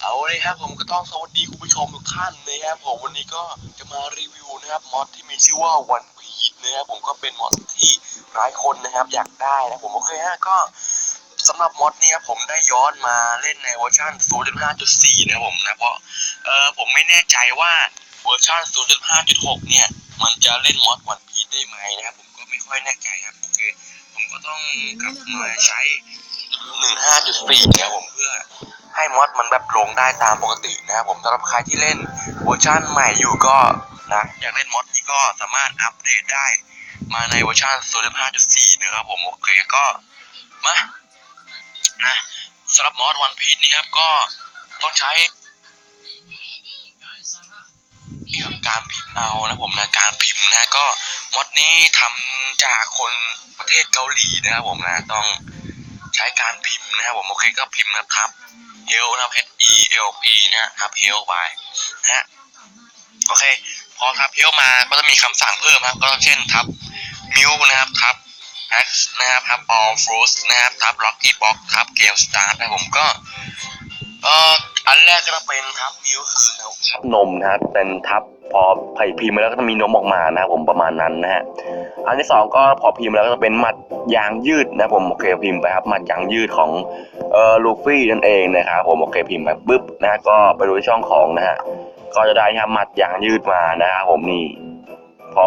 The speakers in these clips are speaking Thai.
เอาเลยครับผมก็ต้องสวัสดีคุณผู้ชมทุกท่านนะครับผมวันนี้ก็จะมารีวิวนะครับมอดที่มีชื่อว่าวันพีชนะครับผมก็เป็นมอดที่หลายคนนะครับอยากได้นะผมโอเคฮะก็สำหรับมอดนี้ครับผมได้ย้อนมาเล่นในเวอร์ชัน0.5.4 นะครับผมนะเพราะเออผมไม่แน่ใจว่าเวอร์ชัน0.5.6 เนี่ย มันจะเล่นมอดวันพีชได้ไหมนะครับผมก็ไม่ค่อยแน่ใจครับ ต้องกลับมาใช้1.5.4นะครับผมเพื่อให้มอดมันแบบลงได้ตามปกตินะครับผมสำหรับใครที่เล่นเวอร์ชันใหม่อยู่ก็นะอยากเล่นมอดนี้ก็สามารถอัปเดตได้ มาในเวอร์ชัน0.5.4นะครับผมโอเคก็มานะสำหรับมอดวันพีชนี่ครับก็ต้องใช้กี่ยวกับการพิมพ์เอานะผมนะการพิม นะก็มดนี้ทำจากคนประเทศเกาหลีนะครับผมนะต้องใช้การพิมพ์นะครับผมโอเคก็พิมพ์นะครับเฮลนะครับ H E L P นะครับเฮลไปนะฮะโอเค พอทับเฮลมาก็จะมีคำสั่งเพิ่มครับ ก็เช่นทับมิวนะครับทับ X นะครับทับ All Fruits นะครับทับ Rocky Box ทับ Game Start นะผมก็เอ่อ อันแรกก็จะเป็นทับมิวคือทับนมนะครับเป็นทับพอไผ่พิมพ์มาแล้วก็จะมีนมออกมานะครับผมประมาณนั้นนะฮะอันที่สองก็พอพิมพ์แล้วก็จะเป็นหมัดยางยืดนะครับผมโอเคพิมพ์ไปครับหมัดยางยืดของเออลูฟี่นั่นเองนะครับผมโอเคพิมพ์ไปปุ๊บนะฮะก็ไปดูที่ช่องของนะฮะก็จะได้นะครับหมัดยางยืดมานะครับผมนี่ พอ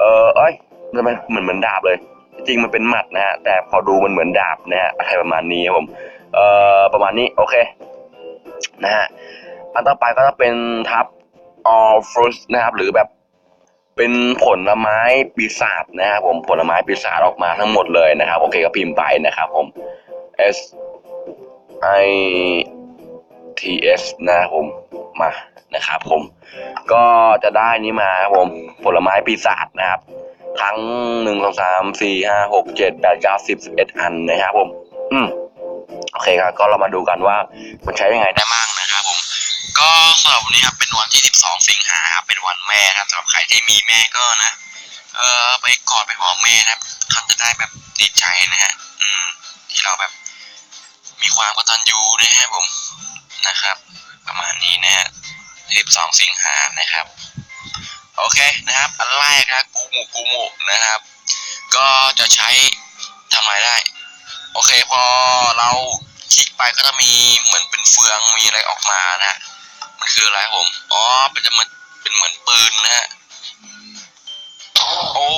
เออเอ้ยทำไมเหมือนเหมือนดาบเลย จริงมันเป็นหมัดนะฮะแต่พอดูมันเหมือนดาบนะฮะอะไรประมาณนี้ครับผมเอ่อประมาณนี้โอเค นะฮะอันต่อไปก็จะเป็นทับ all fruit นะครับ หรือแบบเป็นผลไม้ปีศาจนะครับผมผลไม้ปีศาจออกมาทั้งหมดเลยนะครับ โอเคก็พิมพ์ไปนะครับผม S I T S นะครับผมมานะครับผมก็จะได้นี้มาครับผมผลไม้ปีศาจนะครับ ทั้งหนึ่งสองสามสี่ห้าหกเจ็ดแปดเก้าสิบสิบเอ็ดอันนะครับผม อืม เคครับก็เรามาดูกันว่ามันใช้ยังไงได้บ้างนะครับผมก็สำหรับวันนี้ครับเป็นวันที่ 12 สิงหาครับเป็นวันแม่ครับสำหรับใครที่มีแม่ก็นะเออไปกอดไปหอมแม่นะครับท่านจะได้แบบดีใจนะฮะอืม ที่เราแบบมีความกตัญญูนะฮะผมนะครับ ประมาณนี้นะฮะ12 สิงหานะครับ โอเคนะครับอันแรกครับกูหมูกูหมูนะครับ ก็จะใช้ทำอะไรได้ โอเคพอเรา คลิกไปก็จะมีเหมือนเป็นเฟืองมีอะไรออกมานะมันคืออะไรผม อ๋อ เป็นจะมันเป็นเหมือนปืนนะฮะ โอ้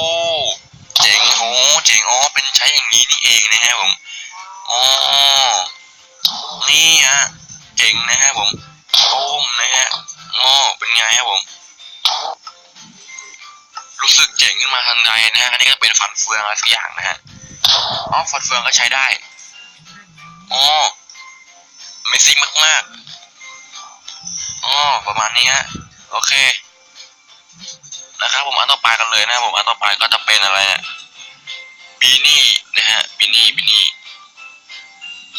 เจ๋งโอ้เจ๋งอ๋อเป็นใช้อย่างนี้นี่เองนะฮะผมอ๋อนี่ฮะเจ๋งนะฮะผมโอ้มนะฮะอ๋อเป็นไงครับผม รู้สึกเจ๋งขึ้นมาทันใดนะฮะ อันนี้ก็เป็นฟันเฟืองอะไรสักอย่างนะฮะ อ๋อฟันเฟืองก็ใช้ได้ อ๋อไม่ซิงมากๆอ๋อประมาณนี้ฮะโอเค นะครับผมอันต่อไปกันเลยนะผมอันต่อไปก็จะเป็นอะไรนี่ยบีนี่นะฮะบีนี่บีนี่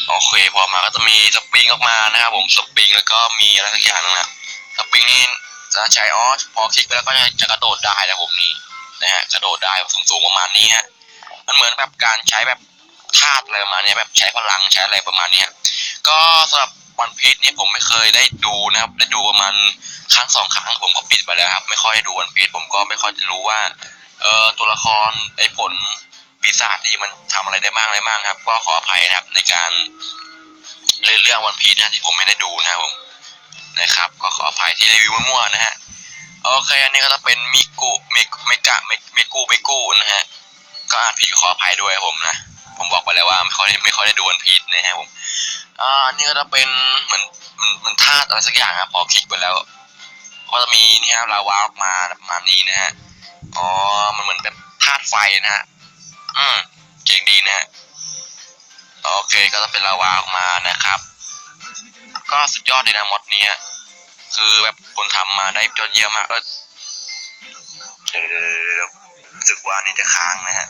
โอเคพอมาก็จะมีสปริงออกมานะครับผมสปริงแล้วก็มีอะไรสักอย่างนึงนะสปริงนี่จะใช้อ๋อพอคลิกไปแล้วก็จะจะกระโดดได้นะผมนี่นะฮะกระโดดได้สูงๆประมาณนี้ฮะมันเหมือนแบบการใช้แบบ ธาตุอะไรประมาณเนี้ยแบบใช้พลังใช้อะไรประมาณเนี้ยก็สำหรับวันพีชนี่ผมไม่เคยได้ดูนะครับ ได้ดูประมาณครั้งสองครั้งผมก็ปิดไปแล้วครับ ไม่ค่อยได้ดูวันพีชผมก็ไม่ค่อยจะรู้ว่าเออตัวละครไอ้ผลปีศาจที่มันทำอะไรได้บ้างอะไรบ้างครับ ก็ขออภัยนะครับในการเล่นเรื่องวันพีชนะที่ผมไม่ได้ดูนะครับผมนะครับ ก็ขออภัยที่รีวิวมั่วๆนะฮะโอเคอันนี้ก็จะเป็นมิกุเมกเมกะเมเมกูเมกูนะฮะก็อ่านผิดขออภัยด้วยครับผมนะ ผมบอกไปแล้วว่าไม่ค่อยได้ไม่ค่อยได้ดูวันพีชนะครับผมอ่านี่ก็จะเป็นเหมือนมันมันธาตุอะไรสักอย่างครับพอคลิกไปแล้ว ก็จะมีนี่ฮะลาวาออกมาประมาณนี้นะฮะอ๋อมันเหมือนแบบธาตุไฟนะฮะอืมเจ๋งดีนะฮะโอเคก็จะเป็นลาวาออกมานะครับ ก็สุดยอดเลยนะมดเนี้ยคือแบบคนทำมาได้ยอดเยี่ยมมากเออเดี๋ยวรู้สึกว่านี่จะค้างนะฮะ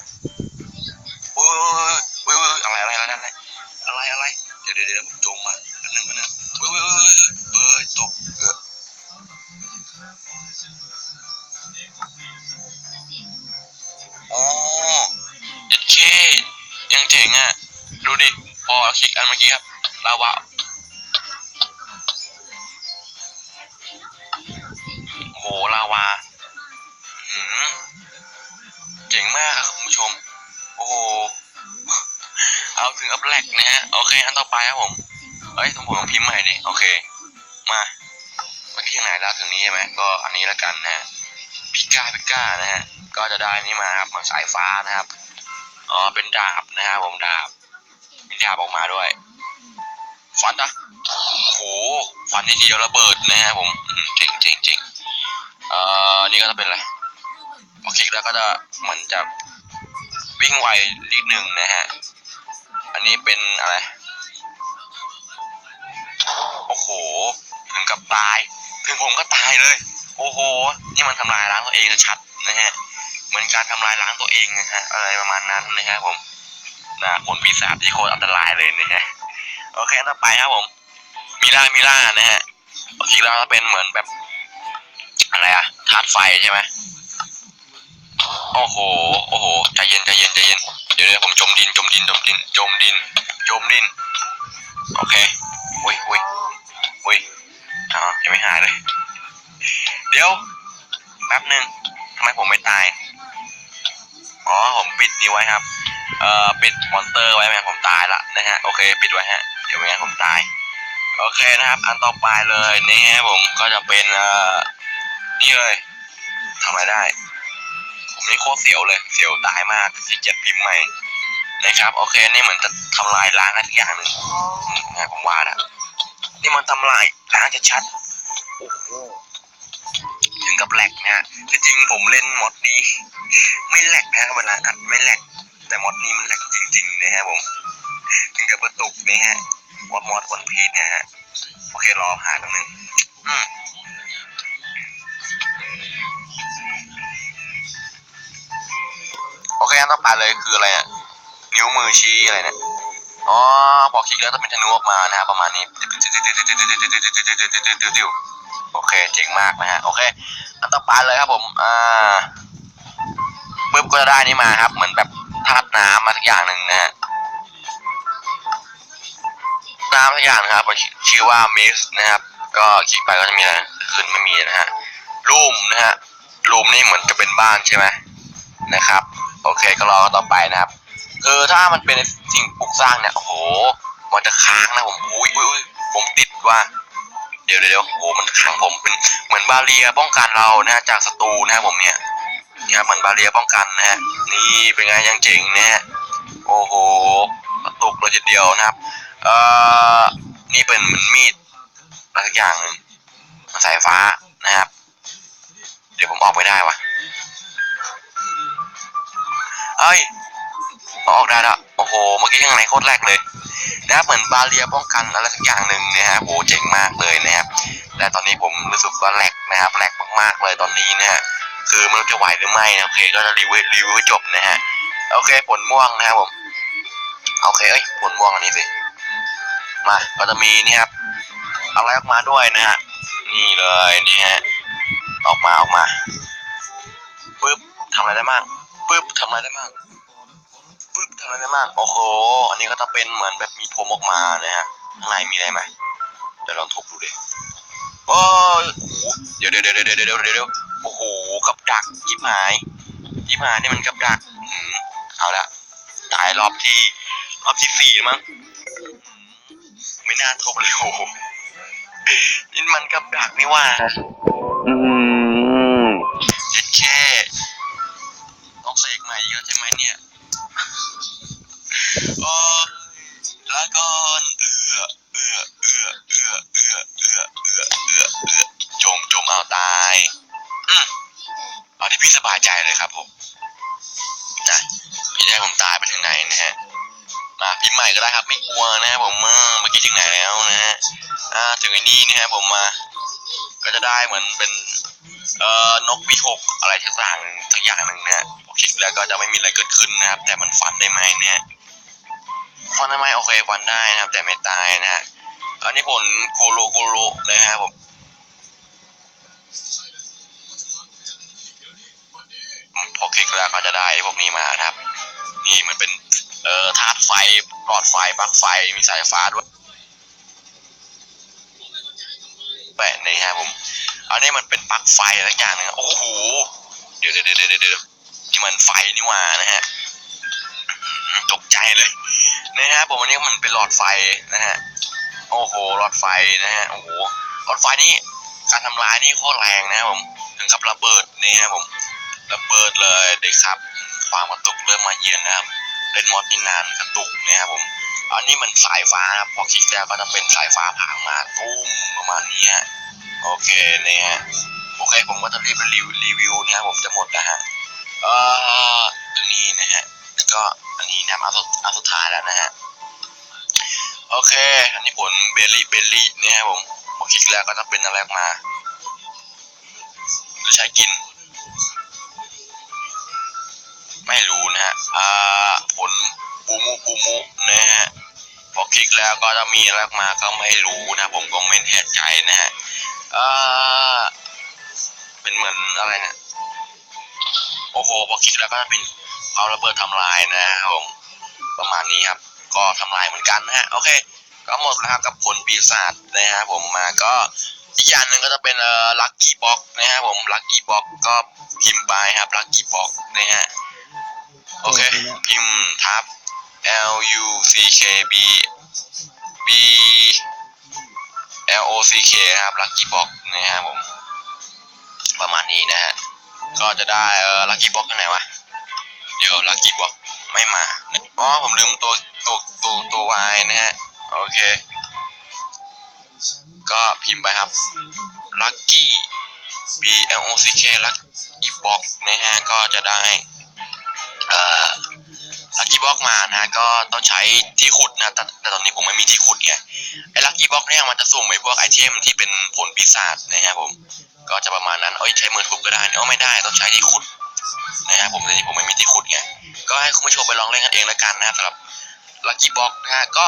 อุ้ยโอ้ยโอ้ยอะไรอะไรอะไรอะไรอะไรอะไรเดี๋ยวเดี๋ยวเดี๋ยวผมจงมาอันหนึ่งอันหนึ่งเว้ยเว้ยเว้ยเว้ยเอ้ยตกเออบโอเด็ดเคยังเจ๋งอะ ดูดิ พอคลิกอันเมื่อกี้ครับลาวา แลกนะฮะโอเคอันต่อไปครับผมเฮ้ยต้องผมต้องพิมพ์ใหม่ดิโอเคมาเมื่อกี้ยังไหนแล้วถึงนี้ใช่ไหมก็อันนี้แล้วกันนะฮะพิก้าพิก้านะฮะก็จะได้นี่มาครับเหมือนสายฟ้านะครับอ๋อเป็นดาบนะครับผมดาบมีดาบออกมาด้วยฟันนะโอ้โหฟันทีเดียวระเบิดนะครับผมอืมเจ๋งเจ๋งเจ๋งเอ่อนี่ก็จะเป็นอะไรโอเคแล้วก็จะมันจะวิ่งไวนิดหนึ่งนะฮะ นนี้เป็นอะไร โอ้โห ถึงกับตาย ถึงผมก็ตายเลย โอ้โห นี่มันทำลายล้างตัวเองชัดนะฮะ เหมือนการทำลายล้างตัวเองนะฮะ อะไรประมาณนั้นนะครับผมนะคนปีศาจที่โคตรอันตรายเลยนะฮะ โอเคต่อไปครับผม มิล่า มิล่านะฮะโอเคแล้วก็เป็นเหมือนแบบ อะไรอะธาตุไฟใช่ไหมโอ้โห โอ้โห ใจเย็น ใจเย็น ใจเย็น เดี๋ยวเดี๋ยวผมจมดินจมดินจมดินจมดินจมดิน โอเคอุ้ยอุ้ยอุ้ยอ๋อยังไม่หายเลย เดี๋ยวแป๊บหนึ่งทำไมผมไม่ตาย อ๋อ ผมปิดนี่ไว้ครับ เอ่อ ปิดมอนเตอร์ไว้ไหมผมตายละนะฮะ โอเค ปิดไว้ฮะ เดี๋ยวไม่งั้นผมตาย โอเคนะครับ อันต่อไปเลยนี่ฮะผมก็จะเป็น เอ่อ นี่เลยทำอะไรได้ ผมนี่โคตรเสียวเลย เสียวตายมากที่เจ็ดพิมพ์ใหม่นะครับ โอเค นี่เหมือนจะทำลายล้างอะไรทุกอย่างหนึ่งนะผมว่านะนี่มันทำลายล้างจะชัดโอ้โหถึงกับแหลกนะฮะจริงผมเล่นมอดนี้ ไม่แหลกนะเวลาอัดไม่แหลก แต่มอดนี้มันแหลกจริง ๆ นะฮะผม ถึงกับกระตุกนะฮะมอดมอดวันพีชนะฮะ โอเครอหาตรงนึงอืม โอเคอันต่อไปเลยคืออะไรอะนิ้วมือชี้อะไรเนี่ยอ๋อพอคลิกแล้วจะเป็นธนูออกมานะฮะประมาณนี้โอเคเจ๋งมากนะฮะโอเคอันต่อไปเลยครับผมอ่าปึ๊บก็จะได้นี่มาครับเหมือนแบบธาตุน้ำมาสักอย่างหนึ่งนะฮะน้ำสักอย่างนะครับชื่อว่ามิสนะครับ ก็คลิกไปก็จะมีอะไรขึ้นไม่มีนะฮะรูมนะฮะรูมนี่เหมือนจะเป็นบ้านใช่ไหมนะครับ โอเคก็รอต่อไปนะครับ คือถ้ามันเป็นสิ่งปลูกสร้างเนี่ยโอ้โห มันจะค้างนะผมอุ้ยอุ้ยผมติดว่า เดี๋ยวเดี๋ยวโอ้โหมันค้างผมเป็นเหมือนบาเรียป้องกันเรานะฮะจากศัตรูนะครับผมเนี่ยเนี่ยเหมือนบาเรียป้องกันนะฮะนี่เป็นไงยังเจ๋งนะฮะโอ้โหกระตุกเลยทีเดียวนะครับ เอ่อนี่เป็นเหมือนมีดอะไรสักอย่างหนึ่งสายฟ้านะครับ เดี๋ยวผมออกไม่ได้วะ เอ้ยออกได้แล้วโอ้โห เมื่อกี้ยังไงโคตรแรกเลยนะครับเหมือนบาเรียป้องกันอะไรสักอย่างหนึ่งนะฮะโหเจ๋งมากเลยนะครับแต่ตอนนี้ผมรู้สึกว่าแหลกนะครับแหลกมากๆเลยตอนนี้นะฮะคือมันจะไหวหรือไม่นะโอเคก็จะรีวิวรีวิวจบนะฮะโอเคผลม่วงนะครับผมโอเคเอ้ยผลม่วงอันนี้สิมาก็จะมีนี่ครับอะไรออกมาด้วยนะฮะนี่เลยนี่ฮะออกมาออกมาปึ๊บทำอะไรได้บ้าง ปึ๊บทำอะไรได้บ้างปึ๊บทำอะไรได้บ้างโอ้โห อันนี้ก็จะเป็นเหมือนแบบมีพรมออกมานะฮะ ข้างในมีอะไรไหมเดี๋ยวลองทุบดูดิโอ้ยโอ้โหเดี๋ยวเดี๋ยวเดี๋ยวเดี๋ยวเดี๋ยวเดี๋ยวเดี๋ยวโอ้โห กับดักยิบหายยิบหายนี่มันกับดักเอาละ ตายรอบที่ รอบที่สี่มั้ง ไม่น่าทุบเลยโอ้นี่มันกับดักนี่ว่า อืม เยอะใช่ไหมเนี่ยโอ้ยลาก่อนเอือเอือเอือเอือเอือเอือเอือเอือเอือจมจมเอาตายอืมเอาที่พี่สบายใจเลยครับผมนะพี่ได้ผมตายไปถึงไหนนะฮะมาพิมพ์ใหม่ก็ได้ครับไม่กลัวนะครับผมเมื่อเมื่อกี้ถึงไหนแล้วนะฮะอ่าถึงไอ้นี่นะครับผมมา ก็จะได้เหมือนเป็น เอ่อนกปีหกอะไรทักอย่างหนึ่งทักอย่างหนึ่งเนี่ยผมคิดแล้วก็จะไม่มีอะไรเกิดขึ้นนะครับ แต่มันฟันได้ไหมเนี่ยฟันได้ไหมโอเคฟันได้นะครับ แต่ไม่ตายนะฮะอันนี้ผลกูโรกูโรนะครับผมอืมพอคลิกแล้วก็จะได้พวกนี้มานะครับ นี่มันเป็น เอ่อธาตุไฟหลอดไฟปลั๊กไฟมีสายฟ้าด้วยแปะนี่ฮะผม อันนี้มันเป็นปลั๊กไฟอะไรอย่างหนึงโอ้โห เดี๋ยวเดี๋ยวเดี๋ยวเดี๋ยวนี่มันไฟนี่หว่านะฮะตกใจเลยนะฮะผมอันนี้มันเป็นหลอดไฟนะฮะ โอ้โห หลอดไฟนะฮะ โอ้โห หลอดไฟนี่การทำลายนี่โคตรแรงนะผม ถึงกับระเบิดนี่ครับผมระเบิดเลยเด็กครับ ความกระตุกเริ่มมาเยือนนะครับ เล่นมอสนี่นานกระตุกเนี่ยครับผม อันนี้มันสายฟ้าครับ พอคลิกแล้วก็จะเป็นสายฟ้าผ่ามาตุ้มประมาณนี้ฮะ โอเคเนี่ยฮะโอเคผมก็จะรีบไปรีวิวนะครับผมจะหมดแล้วฮะเอ่อตัวนี้นะฮะแล้วก็อันนี้นะครับอันสุดอันสุดท้ายแล้วนะฮะโอเค อันนี้ผลเบลลี่เบลลี่เนี่ยครับผมพอคลิกแล้วก็จะเป็นอะไรออกมาหรือใช้กิน ไม่รู้นะฮะอ่าผลปูมุปูมุนะฮะพอคลิกแล้วก็จะมีอะไรออกมาก็ไม่รู้นะผมก็ไม่แน่ใจนะฮะ อ่าเป็นเหมือนอะไรเนะี่ยโอ้โหพอคลิกแล้วก็จะเป็นความระเบิดทำลายนะครับผมประมาณนี้ครับ ก็ทำลายเหมือนกันนะฮะโอเค ก็หมดแล้วครับกับผลปีศาจนะฮะผมมาก็อีกอย่างหนึ่งก็จะเป็นเอ่อลัคกี้บ็อกนะฮะผมลัคกี้บ็อกก็พิมพ์ไปครับลัคกี้บ็อกนะฮะโอเค พิมพ์ทับ L U C K B B L O C K นะครับ Lucky Box นะครับผม ประมาณนี้นะฮะ ก็จะได้เออ Lucky Box ที่ไหนวะ เดี๋ยว Lucky Box ไม่มาอ๋อผมลืมตัวตัวตัวตัว Y นะฮะ โอเค ก็พิมพ์ไปครับ Lucky B L O C K Lucky Box นะฮะ ก็จะได้ เอ่อ ลักกี้บล็อกมานะก็ต้องใช้ที่ขุดนะแต่แต่ตอนนี้ผมไม่มีที่ขุดไงไอ้ลักกี้บล็อกเนี่ยมันจะสุ่มไอ้พวกไอเทมที่เป็นผลปีศาจนะครับผมก็จะประมาณนั้นเอ้ยใช้มือทุบก็ได้เอ้ยไม่ได้ต้องใช้ที่ขุดนะครับผมแต่นี่ผมไม่มีที่ขุดไงก็ให้คุณผู้ชมไปลองเล่นกันเองแล้วกันนะสำหรับลักกี้บล็อกนะฮะก็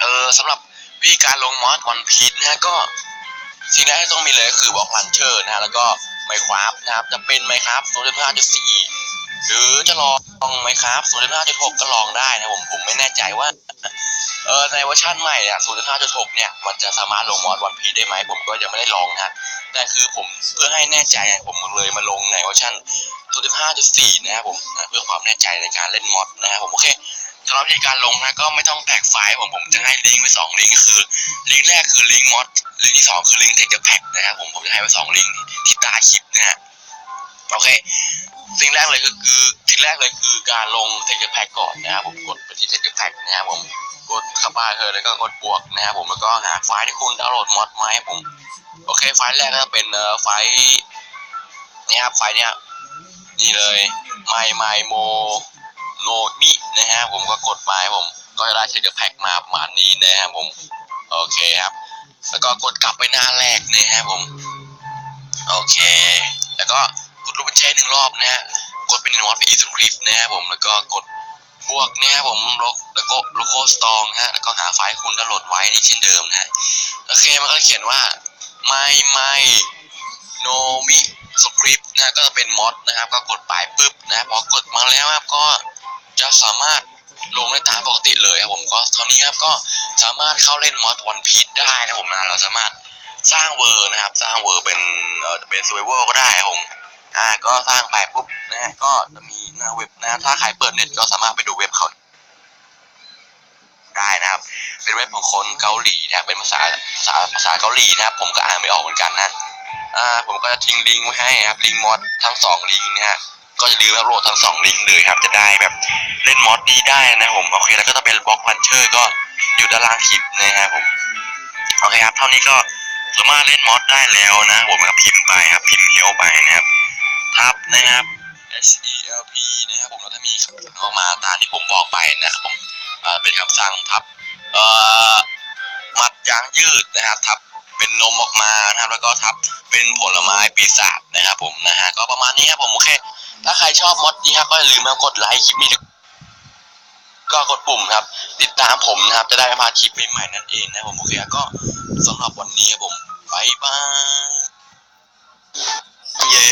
เออสำหรับวิธีการลงมอสวันพีชนะฮะก็สิ่งแรกที่ต้องมีเลยก็คือบล็อกลันเชอร์นะฮะแล้วก็ไมคราฟนะครับจะเป็นไมคราฟ0.5.4ห หรือจะลองไหมคราฟ0.5.6 ก็ลองได้นะผมผมไม่แน่ใจว่าเออในเวอร์ชันใหม่เนี่ย0.5.6 เนี่ย มันจะสามารถลงมอดวันพีได้ไหม ผมก็ยังไม่ได้ลองนะแต่คือผมเพื่อให้แน่ใจผมเลยมาลงในเวอร์ชัน0.5.4 นะครับผมนะเพื่อความแน่ใจในการเล่นมอดนะครับผมโอเคสำหรับวิธีการลงนะก็ไม่ต้องแตกไฟล์ผมผมจะให้ลิงก์ไว้สองลิงก์คือลิงก์แรกคือลิงก์มอดลิงก์ที่สองคือลิงก์เทคเจอร์แพ็กนะครับผมผมจะให้ไว้สองลิงก์ที่ใต้คลิปนะฮะ โอเค สิ่งแรกเลยคือคือสิ่งแรกเลยคือการลงเทคเจอร์แพ็กก่อนนะครับผมกดไปที่เทคเจอร์แพ็กนะครับผมกดเข้าไปเธอแล้วก็กดบวกนะครับผมแล้วก็หาไฟล์ที่คุณดาวน์โหลดมอดมาให้ผมโอเค ไฟล์แรกก็เป็นเอ่อไฟล์นี่ครับไฟล์เนี้ยนี่เลย my my mo no mi นะฮะผมก็กดไปผม ก็จะได้เทคเจอร์แพ็กมาประมาณนี้นะครับผมโอเคครับ แล้วก็กดกลับไปหน้าแรกนะครับผม โอเค แล้วก็ กดรูปแชร์หนึ่งรอบนะฮะกดเป็นนอตไปอีสคริปต์นะครับผมแล้วก็กดบวกนะครับผมลกแล้วก็โลโก้สตองฮะแล้วก็หาไฟล์คุณดาวน์โหลดไว้นี่เช่นเดิมนะฮะโอเคมันก็เขียนว่า my my no mi script นะก็จะเป็นมอดนะครับก็กดไปปุ๊บนะพอกดมาแล้วครับก็จะสามารถลงได้ตามปกติเลยครับผมก็ตอนนี้ครับก็สามารถเข้าเล่นมอดวันพีชได้นะผมนะเราสามารถสร้างเวอร์นะครับ สร้างเวอร์เป็นเอ่อจะเป็นซูเวอร์ก็ได้ครับผม อ่า ก็สร้างไปปุ๊บนะฮะก็จะมีหน้าเว็บนะถ้าใครเปิดเน็ตก็สามารถไปดูเว็บเขาได้นะครับ เป็นเว็บของคนเกาหลีนะครับเป็นภาษาภาษาภาษาเกาหลีนะครับ ผมก็อ่านไม่ออกเหมือนกันนะอ่าผมก็จะทิ้งลิงก์ไว้ให้ครับลิงก์มอดทั้งสองลิงก์นะฮะก็จะลืมอัปโหลดทั้งสองลิงก์เลยครับจะได้แบบเล่นมอดนี้ได้นะผมโอเคแล้วก็จะเป็นบล็อกพันเชอร์ก็อยู่ด้านล่างคลิปนะครับผมโอเคครับเท่านี้ก็สามารถเล่นมอดได้แล้วนะผมก็พิมพ์ไปครับพิมพ์เฮลไปนะครับ ทับนะครับ H E L P นะครับผมแล้วถ้ามีคำสั่งออกมาตามที่ผมบอกไปนะครับผมเป็นคำสั่งทับเอ่อมัดยางยืดนะครับทับเป็นนมออกมานะครับแล้วก็ทับเป็นผลไม้ปีศาจนะครับผมนะฮะก็ประมาณนี้ครับผมโอเค ถ้าใครชอบมอดนี้ครับก็อย่าลืมมากดไลค์คลิปนี้ด้วยก็กดปุ่มครับ ติดตามผมนะครับ จะได้ไม่พลาดคลิปใหม่ๆนั่นเองนะครับผมโอเคก็สำหรับวันนี้ครับผมบายบายเย้